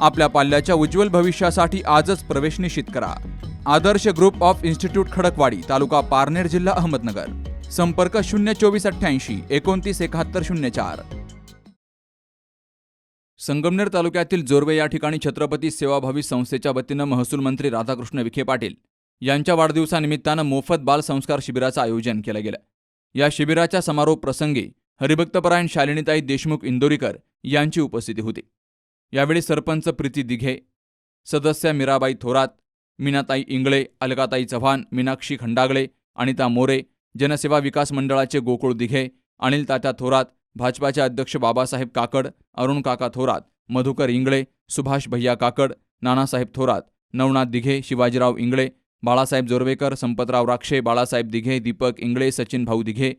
आपल्या पाल्याच्या उज्ज्वल भविष्यासाठी आजच प्रवेश निश्चित करा. Adarsh group of institute Khadakwadi तालुका पारनेर जिल्हा अहमदनगर. संपर्क शून्य चोवीस अठ्ठ्याऐंशी एकोणतीस एकाहत्तर शून्य चार. संगमनेर तालुक्यातील जोरवे या ठिकाणी छत्रपती सेवाभावी संस्थेच्या वतीनं महसूल मंत्री राधाकृष्ण विखे पाटील यांच्या वाढदिवसानिमित्तानं मोफत बाल संस्कार शिबिराचं आयोजन केलं गेलं. या शिबिराच्या समारोप प्रसंगी हरिभक्तपरायण शालिनीताई देशमुख इंदोरीकर यांची उपस्थिती होती. यावेळी सरपंच प्रीती दिघे सदस्य मीराबाई थोरात मीनाताई इंगळे अलकाताई चव्हाण मीनाक्षी खंडागळे अनिता मोरे जनसेवा विकास मंडळाचे गोकुळ दिघे अनिल तात्या थोरात भाजपाचे अध्यक्ष बाबासाहेब काकड अरुण काका थोरात मधुकर इंगळे सुभाष भैया काकड नानासाहेब थोरात नवनाथ दिघे शिवाजीराव इंगळे बाळासाहेब जोरवेकर संपतराव राक्षे बाळासाहेब दिघे दीपक इंगळे सचिन भाऊ दिघे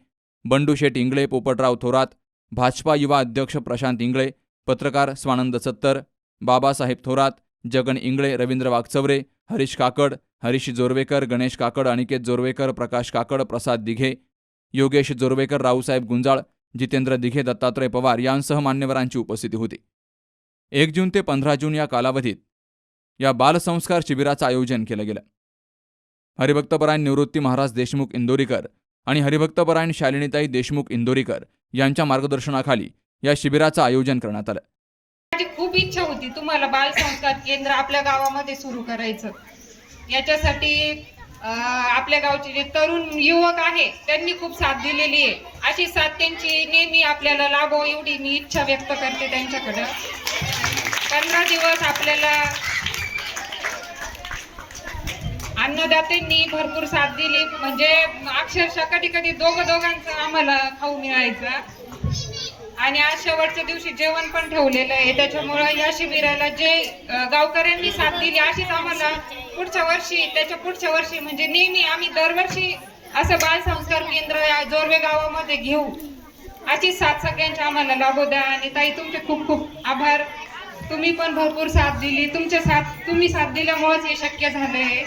बंडू शेठ इंगळे पोपटराव थोरात भाजपा युवा अध्यक्ष प्रशांत इंगळे पत्रकार स्वानंद सत्तर बाबासाहेब थोरात जगन इंगळे रवींद्र वागचवरे हरीश काकड हरीश जोरवेकर गणेश काकड अनिकेत जोरवेकर प्रकाश काकड प्रसाद दिघे योगेश जोरवेकर रावसाहेब गुंजाळ जितेंद्र दिघे दत्तात्रय पवार यांसह मान्यवरांची उपस्थिती होती. एक जून ते पंधरा जून या कालावधीत या बालसंस्कार शिबिराचं आयोजन केलं गेलं. हरिभक्तपरायण निवृत्ती महाराज देशमुख इंदोरीकर आणि हरिभक्तपरायण शालिनीताई देशमुख इंदोरीकर यांच्या मार्गदर्शनाखाली या शिबिराचं आयोजन करण्यात आलं माझी खूप इच्छा होती तुम्हाला बाल संस्कार केंद्र आपल्या गावामध्ये सुरू करायचं. याच्यासाठी आपल्या गावचे जे तरुण युवक आहे त्यांनी खूप साथ दिलेली आहे. अशी साथ त्यांची नेहमी आपल्याला लाभो एवढी मी इच्छा व्यक्त करते त्यांच्याकडं. पंधरा दिवस आपल्याला अन्नदात्यांनी भरपूर साथ दिली. म्हणजे अक्षरशः कधी कधी दोघं दोघांचं आम्हाला खाऊ मिळायचं. आणि आज शेवटच्या दिवशी जेवण पण ठेवलेलं आहे. त्याच्यामुळं या शिबिराला जे गावकऱ्यांनी साथ दिली अशीच आम्हाला पुढच्या वर्षी त्याच्या पुढच्या वर्षी म्हणजे नेहमी आम्ही दरवर्षी असं बाल संस्कार केंद्र या जोरवे गावामध्ये घेऊ अशी साथ सगळ्यांची आम्हाला लाभू द्या. आणि ताई तुमचे खूप खूप आभार. तुम्ही पण भरपूर साथ दिली. तुमच्या साथ तुम्ही साथ दिल्यामुळेच हे शक्य झालं आहे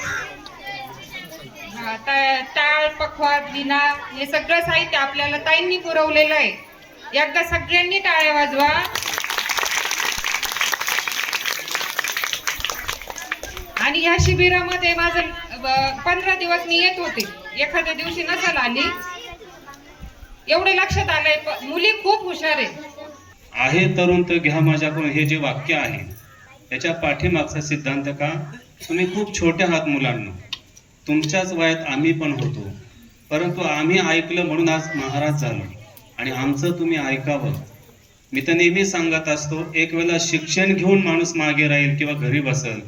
टाळ पखवा दिना हे सगळं साहित्य आपल्याला ताईंनी पुरवलेलं आहे. एकदा सगळ्यांनी टाळ्या वाजवा. आणि या शिबिरामध्ये माझं पंधरा दिवस मी येत होते. एखाद्या दिवशी नसल आली. एवढे लक्षात आलंय मुली खूप हुशार आहे आहे तरुण तर घ्या माझ्याकडून हे जे वाक्य आहे त्याच्या पाठीमागचा सिद्धांत का? तुम्ही खूप छोटे आहात मुलांना. तुमच्याच वयात आम्ही पण होतो. परंतु आम्ही ऐकलं म्हणून आज महाराज झालो. आणि आमचं तुम्ही ऐकावं. मी तर नेहमी सांगत असतो एक वेळेला शिक्षण घेऊन माणूस मागे राहील किंवा घरी बसल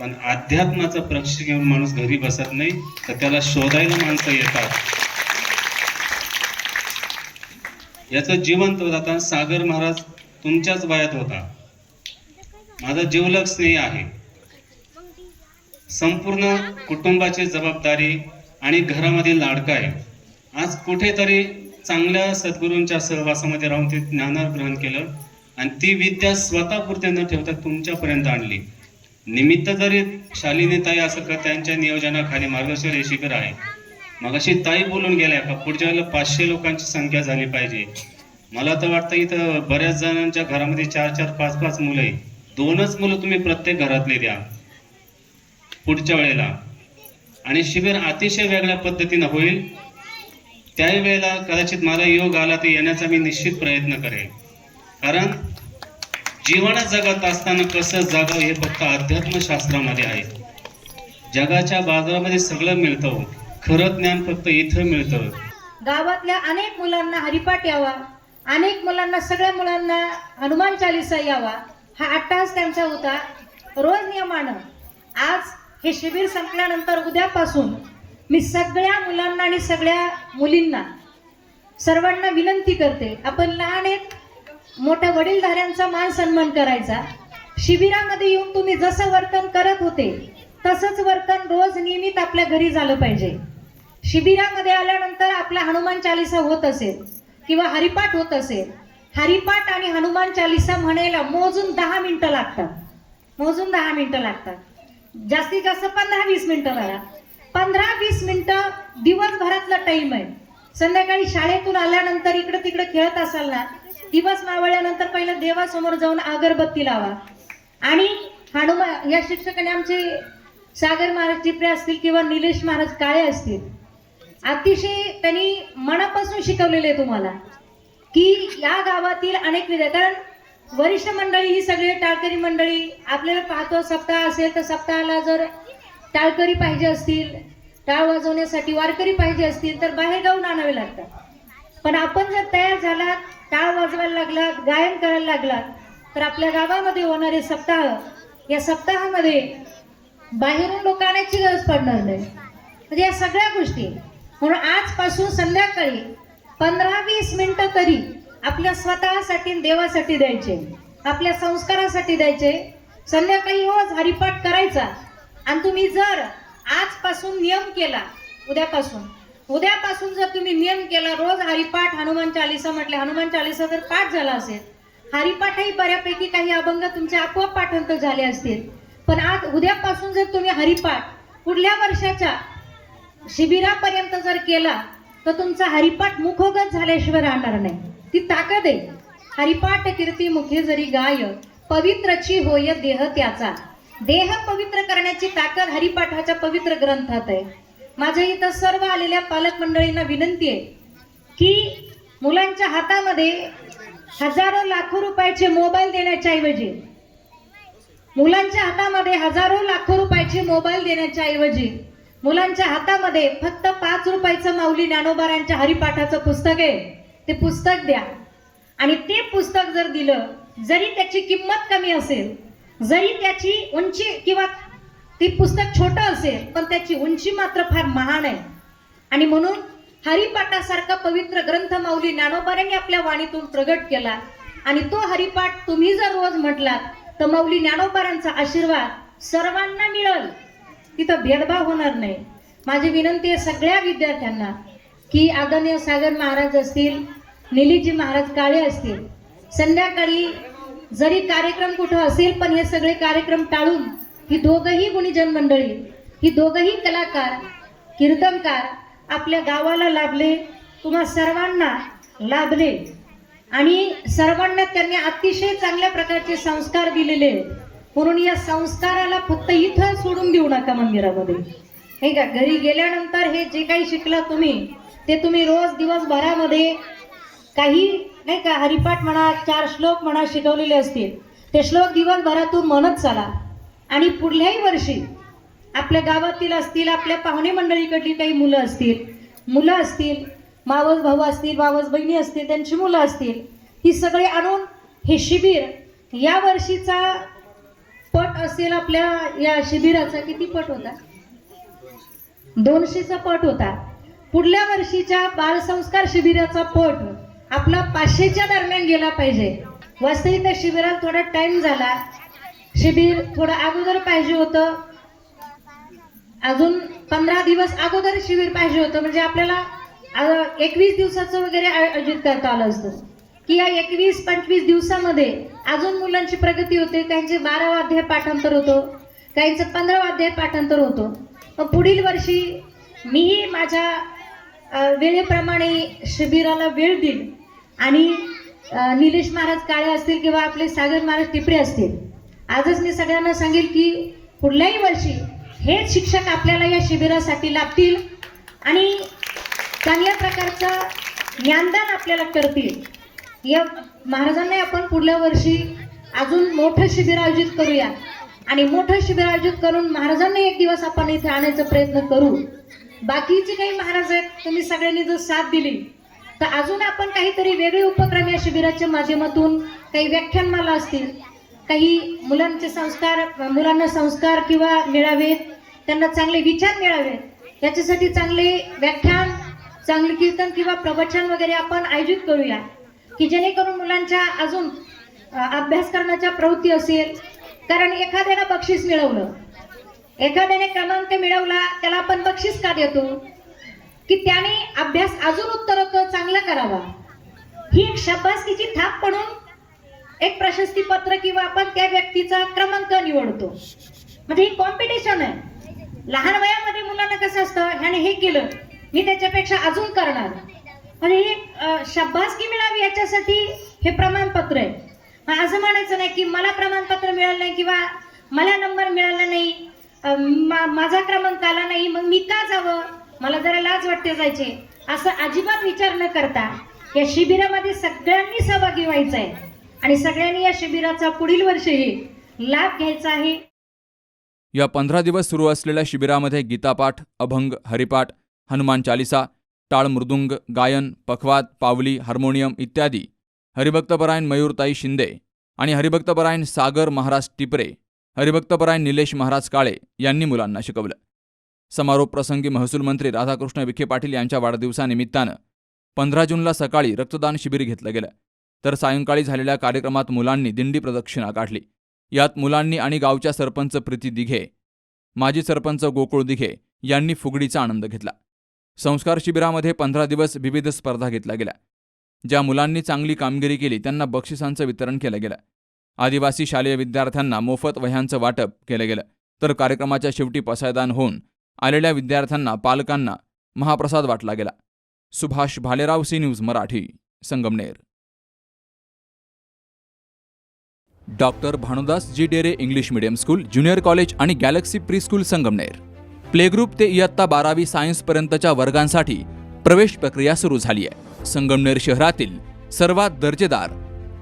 पण अध्यात्माचं प्रशिक्षण घेऊन माणूस घरी बसत नाही तर त्याला शोधायला माणसं येतात. याचं जिवंत होता सागर महाराज तुमच्याच वयात होता. माझा जीवलग स्नेह आहे. संपूर्ण कुटुंबाची जबाबदारी आणि घरामध्ये लाडका आहे. आज कुठेतरी चांगल्या सद्गुरूंच्या सहवासामध्ये राहून ते ज्ञानावर ग्रहण केलं आणि ती विद्या स्वतःपुरते न ठेवता तुमच्यापर्यंत आणली. निमित्त जरी शालिनी ताई असं का त्यांच्या नियोजनाखाली मार्गदर्शन हे आहे. मग अशी ताई बोलून गेल्या का पुढच्या वेळेला पाचशे लोकांची संख्या झाली पाहिजे. मला तर वाटतं इथं बऱ्याच जणांच्या घरामध्ये चार चार पाच पाच मुलं आहे दोनच मुलं तुम्ही प्रत्येक घरातले द्या. पुढच्या वेळेला. आणि शिबिर अतिशय वेगळ्या पद्धतीनं होईल. त्याही वेळेला कदाचित मला योग आला तर येण्याचा मी निश्चित प्रयत्न करेन. कारण जीवन जगत असताना कसं जगावं हे फक्त अध्यात्मशास्त्रामध्ये आहे. जगाच्या बाजारामध्ये सगळं मिळतं हो. खरं ज्ञान फक्त इथं मिळतं. गावातल्या अनेक मुलांना हरिपाठ यावा. अनेक मुलांना सगळ्या मुलांना हनुमान चालिसा यावा. हा अट्टास त्यांचा होता. रोज नियमानं. आज हे शिबिर संपल्यानंतर उद्यापासून मी सगळ्या मुलांना आणि सगळ्या मुलींना सर्वांना विनंती करते आपण लहान आहेत मोठ्या वडीलधाऱ्यांचा मान सन्मान करायचा. शिबिरामध्ये येऊन तुम्ही जसं वर्तन करत होते तसंच वर्तन रोज नियमित आपल्या घरी झालं पाहिजे. शिबिरामध्ये आल्यानंतर आपला हनुमान चालिसा होत असेल किंवा हरिपाठ होत असेल हरिपाठ आणि हनुमान चालिसा म्हणायला मोजून दहा मिनटं लागतात. मोजून दहा मिनटं लागतात. जास्तीत जास्त पंधरा वीस मिनटं लागतात पंधरा वीस मिनटं दिवसभरातला टाइम आहे. संध्याकाळी शाळेतून आल्यानंतर इकडं तिकडं खेळत असाल ना दिवस मावळल्यानंतर पहिलं देवासमोर जाऊन अगरबत्ती लावा. आणि हनुमान या शिक्षकाने आमचे सागर महाराज टिपरे असतील किंवा निलेश महाराज काळे असतील अतिशय त्यांनी मनापासून शिकवलेले आहे तुम्हाला की या गावातील अनेक विद्या कारण वरिष्ठ मंडळी ही सगळी टाळकरी मंडळी आपल्याला पाहतो सप्ताह असेल तर सप्ताहाला जर टाळकरी पाहिजे असतील टाळ वाजवण्यासाठी वारकरी पाहिजे असतील तर बाहेर गाऊन आणावे लागतात. पण आपण जर तयार झालात टाळ वाजवायला लागलात गायन करायला लागलात तर आपल्या गावामध्ये होणारे सप्ताह या सप्ताहामध्ये बाहेरून लोक आणायची गरज पडणार नाही. म्हणजे या सगळ्या गोष्टी. म्हणून आजपासून संध्याकाळी पंधरा वीस मिनटं तरी आपल्या स्वतःसाठी देवासाठी द्यायचे. आपल्या संस्कारासाठी द्यायचे. संध्याकाळी रोज हरिपाठ करायचा. आणि तुम्ही जर आजपासून नियम केला उद्यापासून उद्यापासून जर तुम्ही नियम केला रोज हरिपाठ हनुमान चालिसा म्हटले हनुमान चालिसा जर पाठ झाला असेल हरिपाठही बऱ्यापैकी काही अभंग तुमचे आपोआप पाठांतर झाले असतील. पण आज उद्यापासून जर तुम्ही हरिपाठ पुढल्या वर्षाच्या शिबिरापर्यंत जर केला तर तुमचा हरिपाठ मुखोगत झाल्याशिवाय राहणार नाही. ती ताकद आहे. हरिपाठ कीर्ती मुखे जरी गाय पवित्रची होय देह त्याचा. देह पवित्र करण्याची ताकद हरिपाठाच्या पवित्र ग्रंथात आहे. माझ्या इथं सर्व आलेल्या पालक मंडळींना विनंती आहे की मुलांच्या हातामध्ये हजारो लाखो रुपयाचे मोबाईल देण्याच्या ऐवजी मुलांच्या हातामध्ये हजारो लाखो रुपयाचे मोबाईल देण्याच्या ऐवजी मुलांच्या हातामध्ये फक्त पाच रुपयाचं माऊली ज्ञानोबारांच्या हरिपाठाचं पुस्तक आहे ते पुस्तक द्या. आणि ते पुस्तक जर दिलं जरी त्याची किंमत कमी असेल जरी त्याची उंची किंवा ती पुस्तक छोटं असेल पण त्याची उंची मात्र फार महान आहे. आणि म्हणून हरिपाठासारखा पवित्र ग्रंथ माऊली ज्ञानोबारांनी आपल्या वाणीतून प्रगट केला. आणि तो हरिपाठ तुम्ही जर रोज म्हटलात तर माऊली ज्ञानोबारांचा आशीर्वाद सर्वांना मिळल. तिथं भेदभाव होणार नाही. माझी विनंती आहे सगळ्या विद्यार्थ्यांना की आदरणीय सागर महाराज असतील निलीजी महाराज काळे असतील संध्याकाळी जरी कार्यक्रम कुठं असेल पण हे सगळे कार्यक्रम टाळून ही दोघही गुणीजन मंडळी ही दोघही कलाकार कीर्तनकार आपल्या गावाला लाभले तुम्हा सर्वांना लाभले आणि सर्वांना त्यांनी अतिशय चांगल्या प्रकारचे संस्कार दिलेले आहेत. म्हणून या संस्काराला फक्त इथं सोडून देऊ नका मंदिरामध्ये हे का घरी गेल्यानंतर हे जे काही शिकला तुम्ही ते तुम्ही रोज दिवसभरामध्ये काही नाही का? हरिपाठ म्हणा चार श्लोक म्हणा शिकवलेले असतील. ते श्लोक दिवसभरातून म्हणत चला. आणि पुढल्याही वर्षी आपल्या गावातील असतील आपल्या पाहुणे मंडळीकडली काही मुलं असतील मुलं असतील मावस भाऊ असतील मावस बहिणी असतील त्यांची मुलं असतील ही सगळे आणून हे शिबिर या वर्षीचा पट असेल आपल्या या शिबिराचा. किती पट होता? दोनशेचा पट होता. पुढल्या वर्षीच्या बालसंस्कार शिबिराचा पट. आपला पाचशेच्या दरम्यान गेला पाहिजे. वास्तविक त्या शिबिरात थोडा टाइम झाला. शिबिर थोडं अगोदर पाहिजे होतं. अजून पंधरा दिवस अगोदर शिबिर पाहिजे होतं. म्हणजे आपल्याला एकवीस दिवसाचं वगैरे आयोजित करता आलं असतं. की या एकवीस पंचवीस दिवसामध्ये अजून मुलांची प्रगती होते. काहींचे बारावा अध्याय पाठांतर होतो. काहींचं पंधरावा अध्याय पाठांतर होतो. मग पुढील वर्षी मीही माझ्या वेळेप्रमाणे शिबिराला वेळ देईल आणि निलेश महाराज काळे असतील किंवा आपले सागर महाराज टिपरे असतील. आजच मी सगळ्यांना सांगेल की पुढल्याही वर्षी हेच शिक्षक आपल्याला या शिबिरासाठी लाभतील आणि चांगल्या प्रकारचं ज्ञानदान आपल्याला करतील. या महाराजांना आपण पुढल्या वर्षी अजून मोठं शिबिर आयोजित करूया. आणि मोठं शिबिर आयोजित करून महाराजांना एक दिवस आपण इथे आणायचा प्रयत्न करू. बाकीचे काही महाराज आहेत तुम्ही सगळ्यांनी जर साथ दिली तर अजून आपण काहीतरी वेगळे उपक्रम या शिबिराच्या माध्यमातून काही व्याख्यानमाला असतील काही मुलांचे संस्कार मुलांना संस्कार किंवा मिळावेत त्यांना चांगले विचार मिळावेत याच्यासाठी चांगले व्याख्यान चांगले कीर्तन किंवा प्रवचन वगैरे आपण आयोजित करूया की जेणेकरून मुलांच्या अजून अभ्यास करण्याच्या प्रवृत्ती असेल कारण एखाद्याला बक्षीस मिळवलं एखाद्याने क्रमांक मिळवला त्याला आपण बक्षीस का देतो? की त्याने अभ्यास अजून उत्तरोत्तर चांगला करावा? ही एक शब्बासकीची थाप पडून एक प्रशस्ती पत्र किंवा आपण त्या व्यक्तीचा क्रमांक निवडतो. म्हणजे ही कॉम्पिटिशन आहे. लहान वयामध्ये मुलांना कसं असतं ह्याने हे केलं मी त्याच्यापेक्षा अजून करणार. म्हणजे ही अं, शाबासकी मिळावी याच्यासाठी हे प्रमाणपत्र आहे. असं म्हणायचं नाही की मला प्रमाणपत्र मिळालं नाही किंवा मला नंबर मिळाला नाही. मा- माझा क्रमांक आला नाही मग मी का जावं? मला जरा लाज वाटते जायचे. असं अजिबात विचार न करता या शिबिरामध्ये सगळ्यांनी सहभागी व्हायचं आहे आणि सगळ्यांनी या शिबिराचा पुढील वर्षही लाभ घ्यायचा आहे. या पंधरा दिवस सुरू असलेल्या शिबिरामध्ये गीतापाठ अभंग हरिपाठ हनुमान चालिसा टाळ मृदुंग गायन पखवाद पावली हार्मोनियम इत्यादी. हरिभक्तपरायण मयूरताई शिंदे आणि हरिभक्तपरायण सागर महाराज टिपरे. हरिभक्तपराय निलेश महाराज काळे यांनी मुलांना शिकवलं. समारोप प्रसंगी महसूल मंत्री राधाकृष्ण विखे पाटील यांच्या वाढदिवसानिमित्तानं पंधरा जूनला सकाळी रक्तदान शिबिर घेतलं गेलं. तर सायंकाळी झालेल्या कार्यक्रमात मुलांनी दिंडी प्रदक्षिणा काढली. यात मुलांनी आणि गावच्या सरपंच प्रीती दिघे माजी सरपंच गोकुळ दिघे यांनी फुगडीचा आनंद घेतला. संस्कार शिबिरामध्ये पंधरा दिवस विविध स्पर्धा घेतल्या गेल्या. ज्या मुलांनी चांगली कामगिरी केली त्यांना बक्षिसांचं वितरण केलं गेलं. आदिवासी शालेय विद्यार्थ्यांना मोफत वह्यांचं वाटप केलं गेलं. तर कार्यक्रमाच्या शेवटी पसायदान होऊन आलेल्या विद्यार्थ्यांना पालकांना महाप्रसाद वाटला गेला. Subhash Bhalerao C news Marathi Sangamner. Doctor Bhanudas ji Dere English medium school junior college आणि galaxy pre school Sangamner. Playgroup ते इयत्ता बारावी सायन्सपर्यंतच्या वर्गांसाठी प्रवेश प्रक्रिया सुरू झाली आहे. संगमनेर शहरातील सर्वात दर्जेदार